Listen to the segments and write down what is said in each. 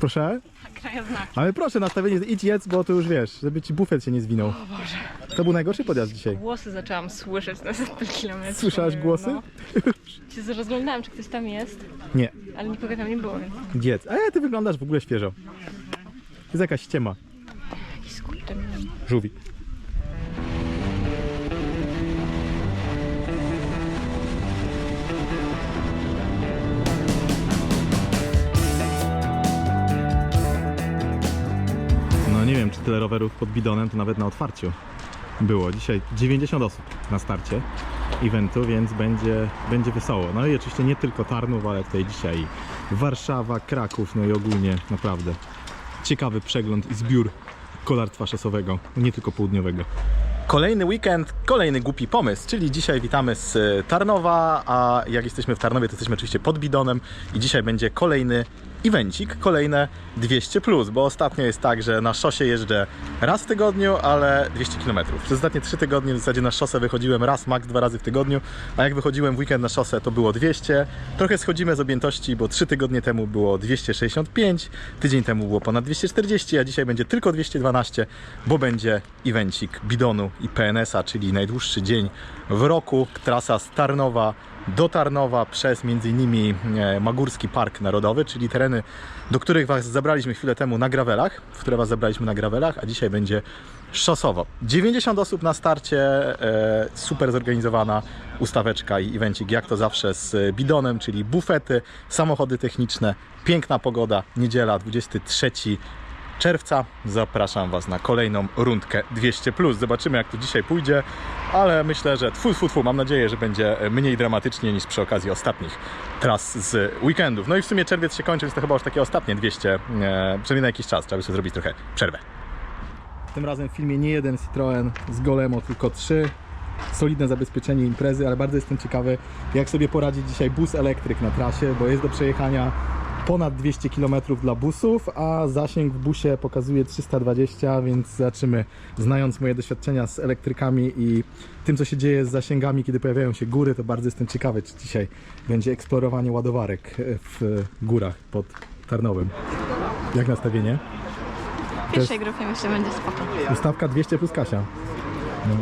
Proszę? Krajoznawczy. Ale proszę, nastawienie, idź jedz, bo to już wiesz, żeby ci bufet się nie zwinął. To był najgorszy podjazd dzisiaj. Głosy zaczęłam słyszeć na setny kilometrów. Słyszałaś głosy? No. Się rozglądałam, czy ktoś tam jest, Nie, ale nikogo tam nie było, więc jedz. A ty wyglądasz w ogóle świeżo. Jest jakaś ściema. jakiś skurczem. Żółwik. Czy tyle rowerów pod bidonem to nawet na otwarciu było. Dzisiaj 90 osób na starcie eventu, więc będzie, będzie wesoło. No i oczywiście nie tylko Tarnów, ale tutaj dzisiaj Warszawa, Kraków, no i ogólnie naprawdę ciekawy przegląd i zbiór kolarstwa szosowego, nie tylko południowego. Kolejny weekend, kolejny głupi pomysł, czyli dzisiaj witamy z Tarnowa, a jak jesteśmy w Tarnowie, to jesteśmy oczywiście pod bidonem i dzisiaj będzie kolejny evencik, kolejne 200 plus, bo ostatnio jest tak, że na szosie jeżdżę raz w tygodniu, ale 200 km. Przez ostatnie 3 tygodnie w zasadzie na szosę wychodziłem raz, max dwa razy w tygodniu, a jak wychodziłem w weekend na szosę, to było 200. Trochę schodzimy z objętości, bo 3 tygodnie temu było 265, tydzień temu było ponad 240, a dzisiaj będzie tylko 212, bo będzie evencik bidonu i PNS-a, czyli najdłuższy dzień w roku. Trasa z Tarnowa do Tarnowa przez m.in. e, Magórski Park Narodowy, czyli tereny, do których Was zabraliśmy chwilę temu na gravelach, w które Was zabraliśmy na gravelach, a dzisiaj będzie szosowo. 90 osób na starcie, e, super zorganizowana ustaweczka i evencik, jak to zawsze z bidonem, czyli bufety, samochody techniczne, piękna pogoda, niedziela 23 czerwca. Zapraszam Was na kolejną rundkę 200. Zobaczymy, jak to dzisiaj pójdzie, ale myślę, że tfu, tfu, tfu, mam nadzieję, że będzie mniej dramatycznie niż przy okazji ostatnich tras z weekendów. No i w sumie czerwiec się kończy, więc to chyba już takie ostatnie 200, e, przynajmniej na jakiś czas. Trzeba by sobie zrobić trochę przerwę. Tym razem w filmie nie jeden Citroen z Golemo, tylko trzy. Solidne zabezpieczenie imprezy, ale bardzo jestem ciekawy, jak sobie poradzi dzisiaj bus elektryk na trasie, bo jest do przejechania ponad 200 km dla busów, a zasięg w busie pokazuje 320, więc zobaczymy, znając moje doświadczenia z elektrykami i tym, co się dzieje z zasięgami, kiedy pojawiają się góry, to bardzo jestem ciekawy, czy dzisiaj będzie eksplorowanie ładowarek w górach pod Tarnowem. Jak nastawienie? W pierwszej grupie myślę, będzie spoko. Ustawka 200 plus Kasia. No.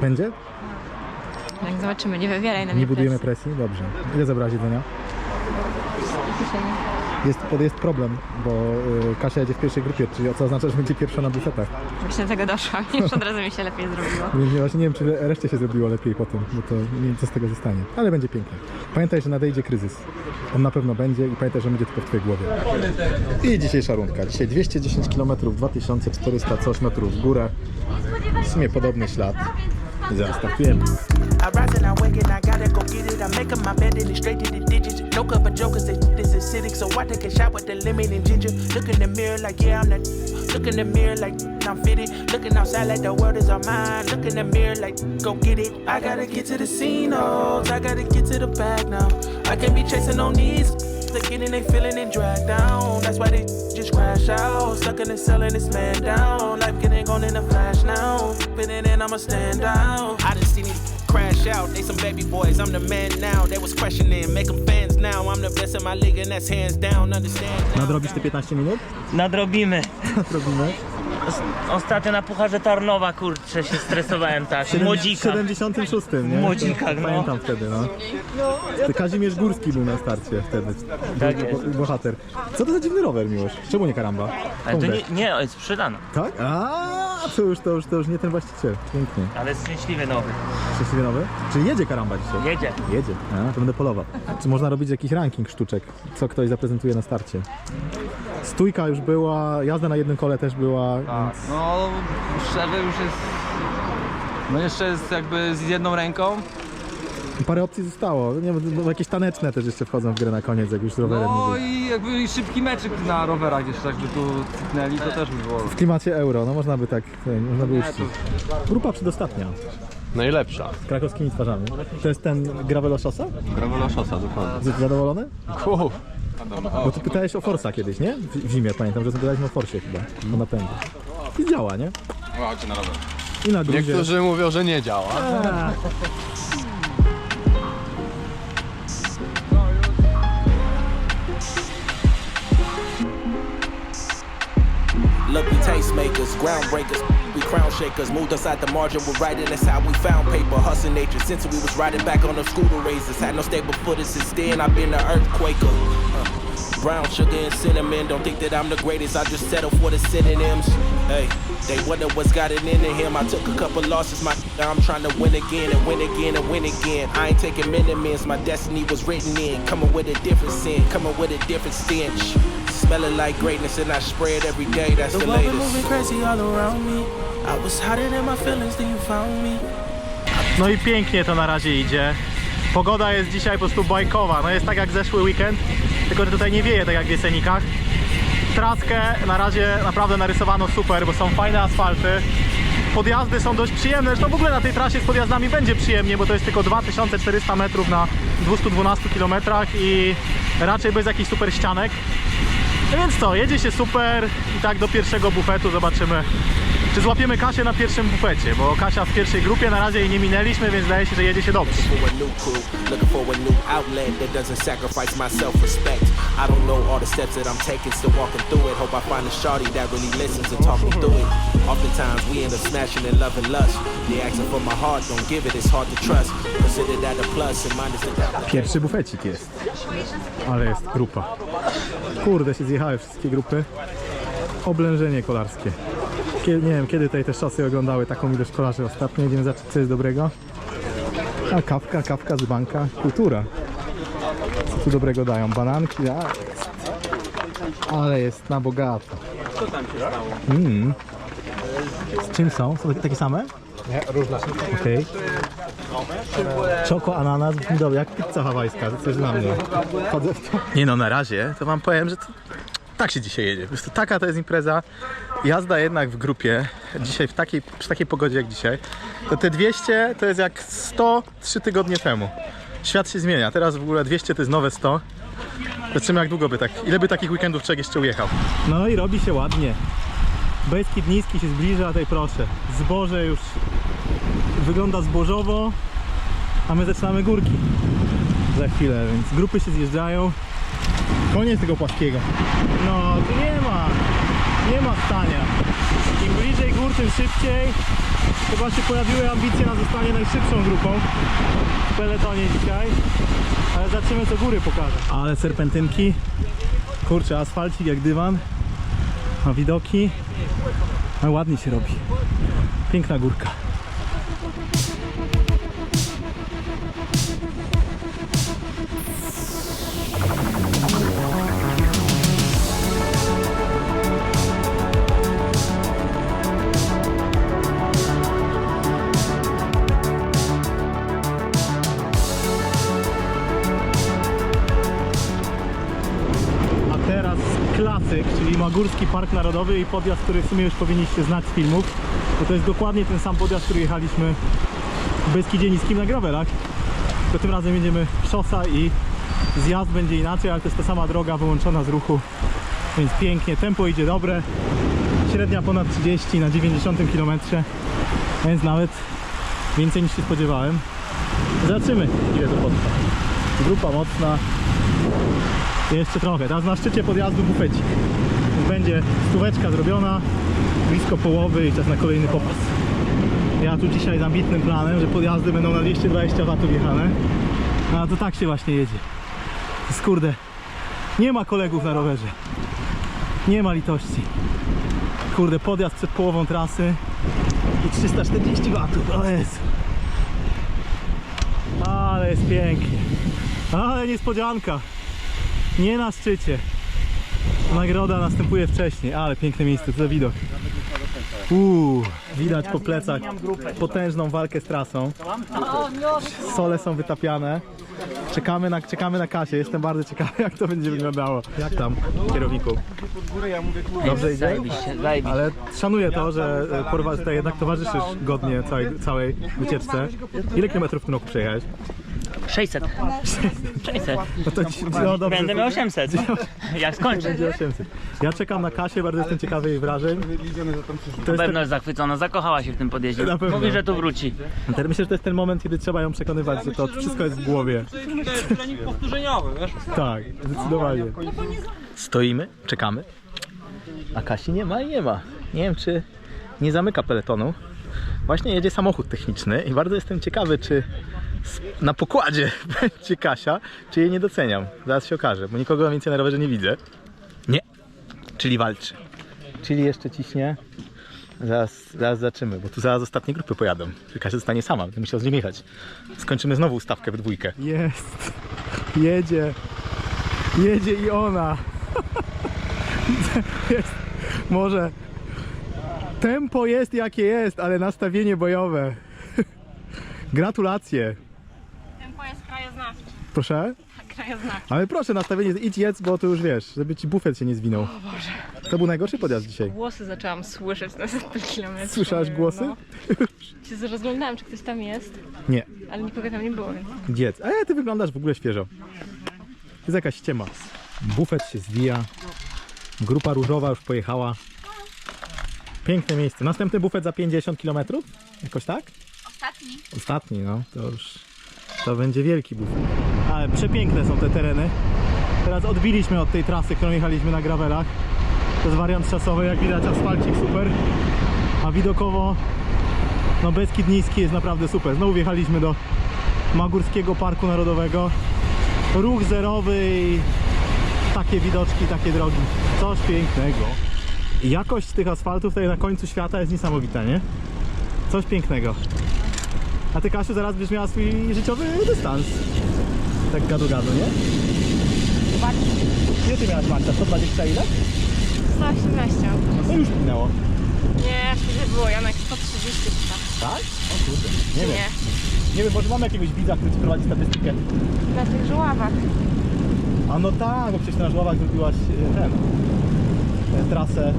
Będzie? Jak zobaczymy, nie wywieraj na mnie Nie budujemy presji. Dobrze. Ile zabrałaś jedzenia? Jest, jest problem, bo y, Kasia jedzie w pierwszej grupie, czyli co oznacza, że będzie pierwsza na bufetach. Właśnie do tego doszłam, już od razu mi się lepiej zrobiło. Więc ja właśnie nie wiem, czy reszcie się zrobiło lepiej potem, bo to nie wiem, co z tego zostanie. Ale będzie pięknie. Pamiętaj, że nadejdzie kryzys. On na pewno będzie i pamiętaj, że będzie tylko w twojej głowie. I dzisiejsza rundka. Dzisiaj 210 km, 2400 coś metrów w górę. W sumie podobny ślad. I rise and I wake and I gotta go get it. I make up my bed and it's straight to the digits. No cup of jokers, they this is acidic. So I take a shot with the lemon and ginger. Look in the mirror like, yeah, I'm that. Look in the mirror like, I'm fitted. Looking outside like the world is all mine. Look in the mirror like, go get it. I gotta get to the scene, oh, I gotta get to the bag now. I can't be chasing on these. They getting they feeling and dragged down. That's why they just crash out. Stuck in the selling this man down. Life getting gone in a flash now. In, I'ma stand out. I done seen these crash out. They some baby boys. I'm the man now. They was questioning, make them fans now. I'm the best in my league and that's hands down. Understand now. Nadrobisz te 15 minut? Nadrobimy. Nadrobimy. Ostatnio na Pucharze Tarnowa, kurczę, się stresowałem tak. W Młodzika. 76, nie? Młodzikach, no. Pamiętam wtedy, no. To Kazimierz Górski był na starcie wtedy. Tak Bo- jest. bo- Bohater. Co to za dziwny rower, Miłosz? Czemu nie karamba? Ale to nie, nie, jest sprzedana. Tak? A, to już, to już, to już nie ten właściciel. Pięknie. Ale jest szczęśliwy nowy. Szczęśliwie nowy? Czyli jedzie karamba dzisiaj? Jedzie. Jedzie. A, to będę polował. Czy można robić jakiś ranking sztuczek? Co ktoś zaprezentuje na starcie? Stójka już była, jazda na jednym kole też była, Tak, więc no szczerze już jest. No jeszcze jest jakby z jedną ręką. Parę opcji zostało. Nie wiem, bo jakieś taneczne też jeszcze wchodzą w grę na koniec, jak już z rowerem No mówię. i jakby i szybki meczyk na rowerach jeszcze jakby tu cypnęli, to też by było. W klimacie euro, no można by tak, e, można by uczcić. Grupa przedostatnia, Najlepsza. z krakowskimi twarzami. To jest ten Gravelo Szosa? Gravel Szosa, dokładnie. Jesteś zadowolony? Uf. Bo ty pytałeś o Forsa kiedyś, nie? W, w zimie pamiętam, że pytaliśmy o Forsie chyba, o napędzie. I działa, nie? Chodźcie na rower. I na gruzie. Niektórzy mówią, że nie działa. Look, we tastemakers, groundbreakers, we crown shakers. Moved us outside the margin, we're writing, that's how we found paper. Hustling nature since we was riding back on the scooter razors. Had no stable footing since then, I've been an earthquaker. Uh, brown sugar and cinnamon, don't think that I'm the greatest, I just settle for the synonyms. Hey, they wonder what's got it into him. I took a couple losses, my now I'm trying to win again and win again and win again. I ain't taking minimums, my destiny was written in. Coming with a different sin, coming with a different stench. Smelling like greatness and I spray it every day, that's the, The latest. moving crazy all around me. I was hiding in my feelings, then you found me. No i pięknie to na razie idzie. Pogoda jest dzisiaj po prostu bajkowa. No jest tak jak zeszły weekend, tylko że tutaj nie wieje tak jak w Jesenikach. Traskę na razie naprawdę narysowano super, bo są fajne asfalty. Podjazdy są dość przyjemne, zresztą w ogóle na tej trasie z podjazdami będzie przyjemnie, bo to jest tylko 2400 metrów na 212 km i raczej bez jakichś super ścianek. No więc co, jedzie się super i tak do pierwszego bufetu zobaczymy, czy złapiemy Kasię na pierwszym bufecie, bo Kasia w pierwszej grupie, na razie jej nie minęliśmy, więc zdaje się, że jedzie się dobrze. Pierwszy bufecik jest, ale jest grupa. Kurde, się zjechały wszystkie grupy. Oblężenie kolarskie. Kiedy, nie wiem, kiedy tutaj te szosy oglądały taką ilość kolarzy ostatnio. Idziemy zobaczyć, co jest dobrego. A kawka, kawka z banka, kultura. Co tu dobrego dają? Bananki, a jest. Ale jest na bogato. Co tam się stało? Mm. Z czym są? Są takie same? Nie, różne są. Okej. Czoko, ananas, dobrze, jak pizza hawajska, to coś dla mnie. Chodzę w to. Nie no, na razie to wam powiem, że to, tak się dzisiaj jedzie. Po prostu taka to jest impreza. Jazda jednak w grupie, dzisiaj w takiej, przy takiej pogodzie jak dzisiaj, to te 200 to jest jak 100 3 tygodnie temu. Świat się zmienia, teraz w ogóle 200 to jest nowe 100. Zobaczymy jak długo by tak, ile by takich weekendów człowiek jeszcze ujechał. No i robi się ładnie. Beskid niski się zbliża, tutaj proszę. Zboże już wygląda zbożowo, a my zaczynamy górki za chwilę, więc grupy się zjeżdżają. Koniec tego płaskiego. No, tu nie ma, nie ma stania. Im bliżej gór, tym szybciej. Chyba się pojawiły ambicje na zostanie najszybszą grupą w peletonie dzisiaj. Ale zobaczymy co góry pokażę. Ale serpentynki. Kurczę, asfalcik jak dywan. Ma widoki. A ładnie się robi. Piękna górka. Klasyk, czyli Magórski Park Narodowy i podjazd, który w sumie już powinniście znać z filmów. Bo to jest dokładnie ten sam podjazd, który jechaliśmy w Beskidzie Niskim na gravelach. To tym razem jedziemy szosa i zjazd będzie inaczej, ale to jest ta sama droga wyłączona z ruchu. Więc pięknie, tempo idzie dobre. Średnia ponad 30 na 90 km, więc nawet więcej niż się spodziewałem. Zobaczymy ile to potrwa. Grupa mocna, jeszcze trochę. Teraz na szczycie podjazdu bufecik. Będzie stóweczka zrobiona, blisko połowy i czas na kolejny popas. Ja tu dzisiaj z ambitnym planem, że podjazdy będą na 220 W jechane. A to tak się właśnie jedzie. To jest, kurde, nie ma kolegów na rowerze. Nie ma litości. Kurde, podjazd przed połową trasy i 340 W. O Jezu. Ale jest pięknie. Ale niespodzianka. Nie na szczycie. Nagroda następuje wcześniej, ale piękne miejsce, co za widok. Uuu, widać po plecach potężną walkę z trasą. Sole są wytapiane. Czekamy na, czekamy na Kasię, jestem bardzo ciekawy jak to będzie wyglądało. Jak tam, kierowniku? Dobrze idzie? Ale szanuję to, że e, porwa, jednak towarzyszysz godnie całej, całej wycieczce. Ile kilometrów w tym roku przejechałeś? 600. 600. No to ci, no dobrze, Będę to- miał 800. Jak skończę. Będzie 800. Ja czekam na Kasię, bardzo jestem ciekawy jej wrażeń. To Na jest pewno jest zachwycona, zakochała się w tym podjeździe. Na pewno. Mówi, że tu wróci. ten, myślę, że to jest ten moment, kiedy trzeba ją przekonywać, że to wszystko jest w głowie. Trening powtórzeniowy, wiesz? Tak, zdecydowanie. Stoimy, czekamy. A Kasi nie ma i nie ma. Nie wiem, czy nie zamyka peletonu. Właśnie jedzie samochód techniczny i bardzo jestem ciekawy, czy na pokładzie będzie Kasia, czy jej nie doceniam. Zaraz się okaże, bo nikogo więcej na rowerze nie widzę. Nie. Czyli walczy. Czyli jeszcze ciśnie. Zaraz, zaraz zaczymy, bo tu zaraz ostatnie grupy pojadą. Kasia zostanie sama, będę musiał z nim jechać. Skończymy znowu ustawkę w dwójkę. Jest. Jedzie. Jedzie i ona. jest. Może tempo jest jakie jest, ale nastawienie bojowe. Gratulacje. Jest krajoznawcze. Proszę? Krajoznawcze. Ale proszę, nastawienie, idź jedz, bo to już wiesz, żeby ci bufet się nie zwinął. To był najgorszy podjazd dzisiaj. Głosy zaczęłam słyszeć na setnym kilometrze. Słyszałaś głosy? No. Się rozglądałam, czy ktoś tam jest, Nie. ale nikogo tam nie było, więc... Jedz. E, ty wyglądasz w ogóle świeżo. Jest jakaś ściema. Bufet się zwija. Grupa różowa już pojechała. Piękne miejsce. Następny bufet za 50 km? Jakoś tak? Ostatni. Ostatni, no. To już... To będzie wielki bufet. Ale przepiękne są te tereny. Teraz odbiliśmy od tej trasy, którą jechaliśmy na gravelach. To jest wariant czasowy, jak widać asfalcik super. A widokowo no Beskid Niski jest naprawdę super. Znowu wjechaliśmy do Magórskiego Parku Narodowego. Ruch zerowy i takie widoczki, takie drogi. Coś pięknego. Jakość tych asfaltów tutaj na końcu świata jest niesamowita, nie? Coś pięknego. A ty Kasiu zaraz będziesz miała swój życiowy dystans. Tak gadu gadu, nie? Ile ty miałaś Marta? 120 ile? 118. No już minęło. Nie, wtedy było Janek 130 chyba. Tak? O kurde. Nie wiem. Nie, Nie wiem, może mamy jakiegoś widza, który ci prowadzi statystykę. na tych żuławach. A no tak, bo przecież na żławach zrobiłaś e, ten, trasę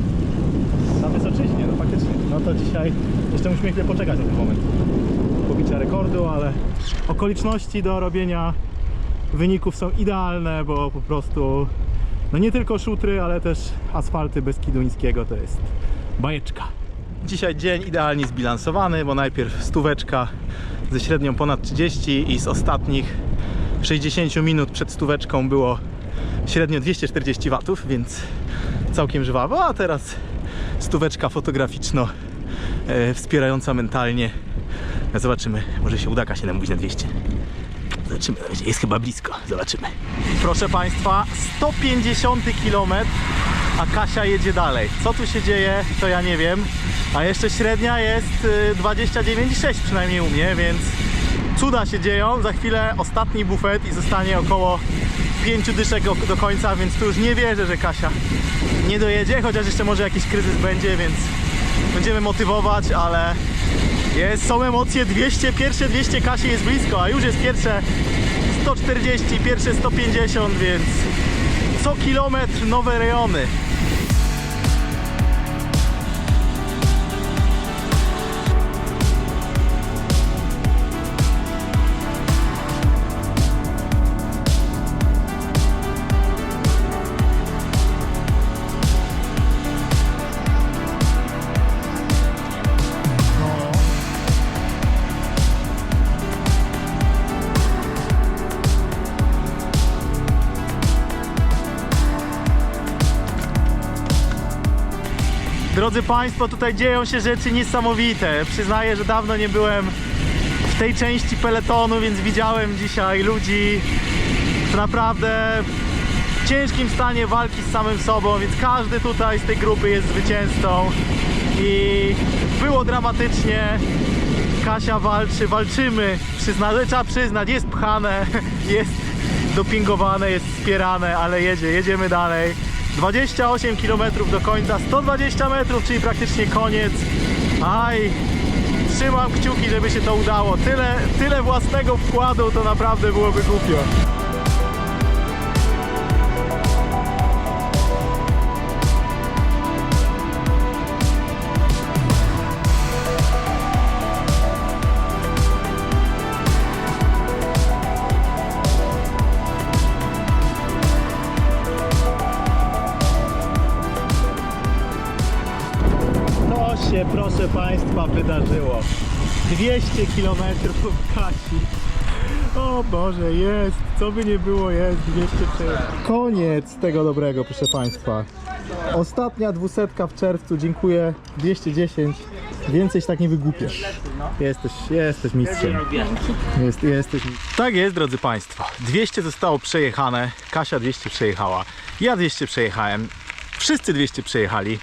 na Wysoczyźnie, no faktycznie. No to dzisiaj jeszcze musimy chwilę poczekać na ten moment pobicia rekordu, ale okoliczności do robienia wyników są idealne, bo po prostu no nie tylko szutry, ale też asfalty Beskidu Niskiego to jest bajeczka. Dzisiaj dzień idealnie zbilansowany, bo najpierw stóweczka ze średnią ponad 30 i z ostatnich 60 minut przed stóweczką było średnio 240 watów, więc całkiem żwawo, a teraz stóweczka fotograficzno e, wspierająca mentalnie. Zobaczymy, może się uda Kasie namówić na 200. Zobaczymy, jest chyba blisko, zobaczymy. Proszę Państwa, 150 km, a Kasia jedzie dalej. Co tu się dzieje, to ja nie wiem. A jeszcze średnia jest y, 29,6 przynajmniej u mnie, więc cuda się dzieją. Za chwilę ostatni bufet i zostanie około 5 dyszek do końca, więc tu już nie wierzę, że Kasia nie dojedzie, chociaż jeszcze może jakiś kryzys będzie, więc będziemy motywować, ale jest, są emocje 200, pierwsze 200 Kasi jest blisko, a już jest pierwsze 140, pierwsze 150, więc co kilometr nowe rejony. Drodzy Państwo, tutaj dzieją się rzeczy niesamowite. Przyznaję, że dawno nie byłem w tej części peletonu, więc widziałem dzisiaj ludzi w naprawdę ciężkim stanie walki z samym sobą, więc każdy tutaj z tej grupy jest zwycięzcą i było dramatycznie. Kasia walczy, walczymy, Przyzna, trzeba przyznać, jest pchane, jest dopingowane, jest wspierane, ale jedzie, jedziemy dalej. 28 km do końca, 120 metrów, czyli praktycznie koniec. Aj, trzymam kciuki, żeby się to udało. Tyle, tyle własnego wkładu to naprawdę byłoby głupio. Proszę Państwa, wydarzyło. 200 km Kasi. O Boże, jest! Co by nie było, jest 204. Koniec tego dobrego, proszę Państwa. Ostatnia dwusetka w czerwcu, dziękuję. 210. Więcej się tak nie wygłupiesz. Jesteś, jesteś mistrzem. Jest, jesteś. Tak jest, drodzy Państwo. 200 zostało przejechane. Kasia 200 przejechała. Ja 200 przejechałem. Wszyscy 200 przejechali.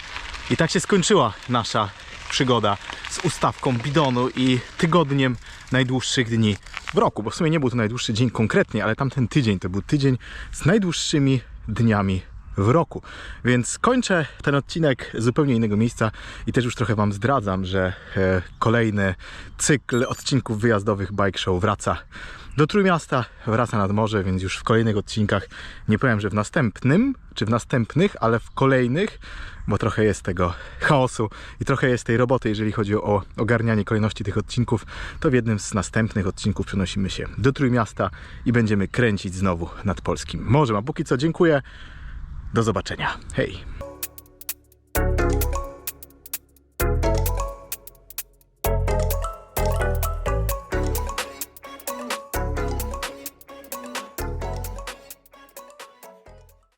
I tak się skończyła nasza przygoda z ustawką bidonu i tygodniem najdłuższych dni w roku. Bo w sumie nie był to najdłuższy dzień konkretnie, ale tamten tydzień to był tydzień z najdłuższymi dniami w roku. Więc kończę ten odcinek z zupełnie innego miejsca i też już trochę Wam zdradzam, że e, kolejny cykl odcinków wyjazdowych Bike Show wraca do Trójmiasta, wraca nad morze, więc już w kolejnych odcinkach, nie powiem, że w następnym, czy w następnych, ale w kolejnych, bo trochę jest tego chaosu i trochę jest tej roboty, jeżeli chodzi o ogarnianie kolejności tych odcinków, to w jednym z następnych odcinków przenosimy się do Trójmiasta i będziemy kręcić znowu nad polskim morzem. A póki co dziękuję, do zobaczenia. Hej!